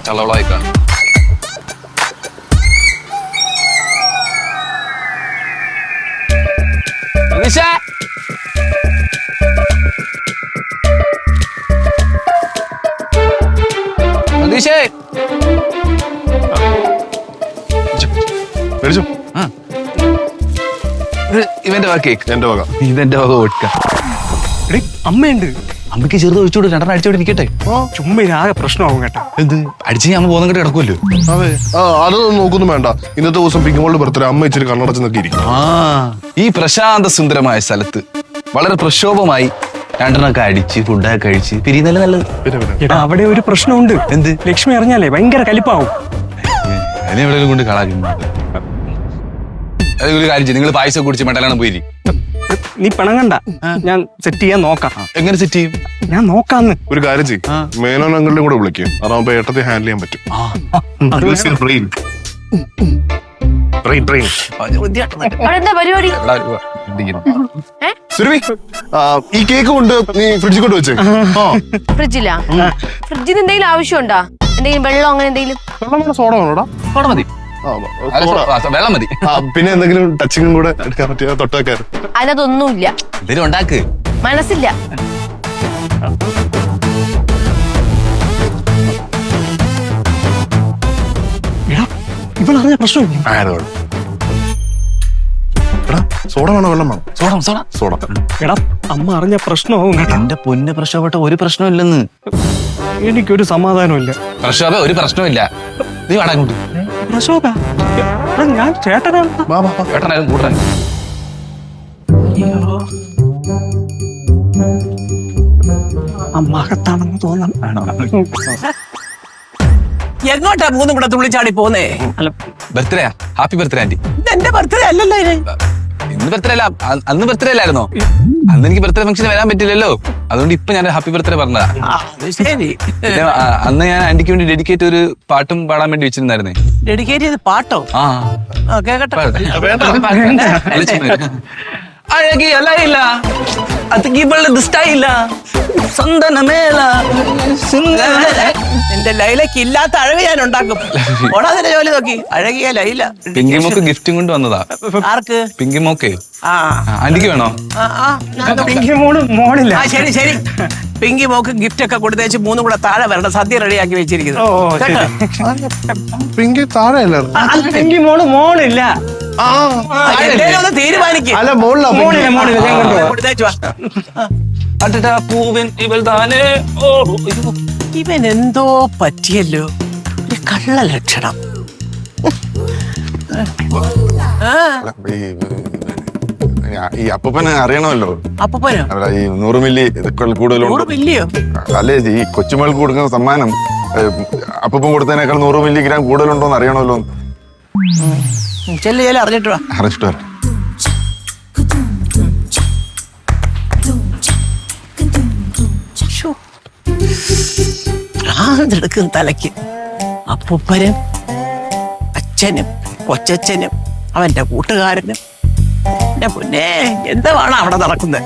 ചളവളായിക്കാണ് നിഷേ നിഷേ മേടിച്ചോ ഇവന്റെ വക കേക്ക്. എന്റെ വക. ഇതെന്റെ വക ഓടിക്ക എടീ, അമ്മയുണ്ട്. അമ്മയ്ക്ക് ചെറുത് ഒഴിച്ചോട് രണ്ടെണ്ണം അടിച്ചോട് ഇരിക്കട്ടെ. ചുമ്മാ ആകെ പ്രശ്നമാവും കേട്ടോ. എന്ത്? അടിച്ച് ഞാൻ പോകുന്ന കേട്ട് കിടക്കുമല്ലോ അതെ. ആ അതൊന്നും നോക്കൊന്നും വേണ്ട. ഇന്നത്തെ ദിവസം പിങ്കുമോളുടെ ബർത്ത്ഡേ അമ്മ ഇച്ചിരി കണ്ണടച്ച് നോക്കിയിരിക്കും ഇരിക്കും. ആ ഈ പ്രശാന്ത സുന്ദരമായ സ്ഥലത്ത് വളരെ പ്രക്ഷോഭമായി രണ്ടെണ്ണൊക്കെ അടിച്ച് ഫുഡൊക്കെ കഴിച്ച് പിരിയുന്നല്ലേ നല്ലത്? അവിടെ ഒരു പ്രശ്നമുണ്ട്. എന്ത്? ലക്ഷ്മി അറിഞ്ഞാലേ ഭയങ്കര കലിപ്പാവും. എന്നെ എവിടെയെങ്കിലും കൊണ്ട് കളാക്കുന്നു അതൊരു ഒരു കാര്യം നിങ്ങൾ പായസം കുടിച്ച് മെഡലാണ് പോയി നീ പിണങ്ങണ്ട. ഞാൻ സെറ്റ് ചെയ്യാൻ നോക്കാം. എങ്ങനെ സെറ്റ് ചെയ്യും? ഞാൻ നോക്കാന്ന്. ഒരു കാര്യം ചെയ്യും. മേനോൻ അങ്ങളുടെ കൂടെ വിളിക്കും. അതാവുമ്പോ ഏട്ടത്തെ ഹാൻഡിൽ ചെയ്യാൻ പറ്റും. ബ്രെയിൻ ആ, ഈ കേക്ക് കൊണ്ട് നീ ഫ്രിഡ്ജിൽ കൊണ്ട് വെച്ചേ. ഫ്രിഡ്ജിലാ ഫ്രിഡ്ജിന് എന്തെങ്കിലും ആവശ്യമുണ്ടോ? എന്തെങ്കിലും വെള്ളം അങ്ങനെ എന്തെങ്കിലും? വെള്ളം സോഡ വേണോടാ? സോഡ മതി. വെള്ളം മതി. പിന്നെ എന്തെങ്കിലും ടച്ചിങ്ങും കൂടെ എടുക്കാൻ പറ്റിയ തൊട്ട് അതൊന്നുമില്ല അതിനകത്തൊന്നുമില്ല എന്തെങ്കിലും ഉണ്ടാക്ക്. മനസ്സില്ല. പ്രശ്നമില്ല? സോഡ വേണോ? വെള്ളം വേണോ? Soda soda. സോഡ. എടാ അമ്മ അറിഞ്ഞ പ്രശ്നമാവും എന്റെ പൊന്നെ പ്രക്ഷോഭപ്പെട്ട ഒരു പ്രശ്നമില്ലെന്ന്. എനിക്കൊരു സമാധാനമില്ല. പ്രക്ഷോഭ ഒരു പ്രശ്നമില്ല. നീ വേണം എടാ, ഞാൻ ചേട്ടനാണ് വാ വാ വാ. ഏട്ടനായാലും കൂട്ടാൻ. അമ്മാകത്താണെന്ന് തോന്നണം എങ്ങോട്ടാ മൂന്നും കൂടെ തുള്ളിച്ചാടി പോന്നേ? Birthday happy birthday aunty. ഇതെന്റെ ബർത്ത്ഡേ അല്ലല്ലോ ഇന്ന് ബർത്ത്ഡേ അല്ല. അന്ന് ബർത്ത്ഡേ അല്ലായിരുന്നോ? അന്ന് എനിക്ക് ബർത്ത്ഡേ ഫംഗ്ഷന് വരാൻ പറ്റില്ലല്ലോ. അതുകൊണ്ട് ഇപ്പൊ ഞാൻ ഹാപ്പി ബർത്ത്ഡേ പറഞ്ഞതാ. അന്ന് ഞാൻ ആന്റിക്ക് വേണ്ടി ഡെഡിക്കേറ്റ് ഒരു പാട്ടും പാടാൻ വേണ്ടി വെച്ചിരുന്നായിരുന്നേ. ഡെഡിക്കേറ്റ് ചെയ്ത് പാട്ടോ? ആ. ആ, കേക്കട്ടെ. അല്ല, ചുമ്മാ ഇരു. അഴകിയ ലൈല അതിക്ക് വെള്ളത് സ്റ്റൈല സന്തനമേല നിന്റെ ലൈലക്ക് ഇല്ലാത്ത അഴക് ഞാൻ ഉണ്ടാക്കും. ഓണാതിന്റെ ജോലി നോക്കി. അഴകിയ ലൈല. പിങ്കിമോക്ക് ഗിഫ്റ്റും കൊണ്ട് വന്നതാ ആർക്ക്? പിങ്കിമോക്കെ ആ. ആന്റിക്ക് വേണോ? ആ, ആ, എനിക്ക് മോൾ മോളില്ല. ആ ശരി ശരി. പിങ്കി മോക്ക് ഗിഫ്റ്റ് ഒക്കെ കൊടുത്തേച്ച് മൂന്നും കൂടെ താഴെ വരണം സദ്യ റെഡിയാക്കി വെച്ചിരിക്കുന്നു. ഓ ഓ, ശരി. കേട്ടോ? പിങ്കി താഴെ എനിക്ക് മോൾ മോളില്ല. ഒന്ന് തീരുമാനിക്കും. അല്ല മോളില്ല മോളില്ല കൊടുത്തേച്ചു പൂവൻ ഇവൾ താനേ. ഓ. ഇവൻ എന്തോ പറ്റിയല്ലോ. ഒരു കള്ള ലക്ഷണം. ആ. ഈ അപ്പനെ അറിയണമല്ലോ. അവിടെ ഈ നൂറ് മില്ലി കൂടുതൽ കൂടുതലുണ്ട്. മില്ലിയോ? അല്ലേ ഈ കൊച്ചുമകൾക്ക് കൊടുക്കുന്ന സമ്മാനം അപ്പം കൊടുത്തതിനേക്കാൾ നൂറ് മില്ലിഗ്രാം കൂടുതലുണ്ടോ എന്ന് അറിയണമല്ലോ ചെല്ലു ചെല്ലു അറിഞ്ഞിട്ട് വാ. അറിഞ്ഞിട്ട് വരാം ശ്ശോ. തലയ്ക്ക്. അപ്പൂപ്പനും അച്ഛനും കൊച്ചച്ഛനും അവന്റെ കൂട്ടുകാരനും. എന്റെ പൊന്നെ എന്താണ് അവിടെ നടക്കുന്നത്?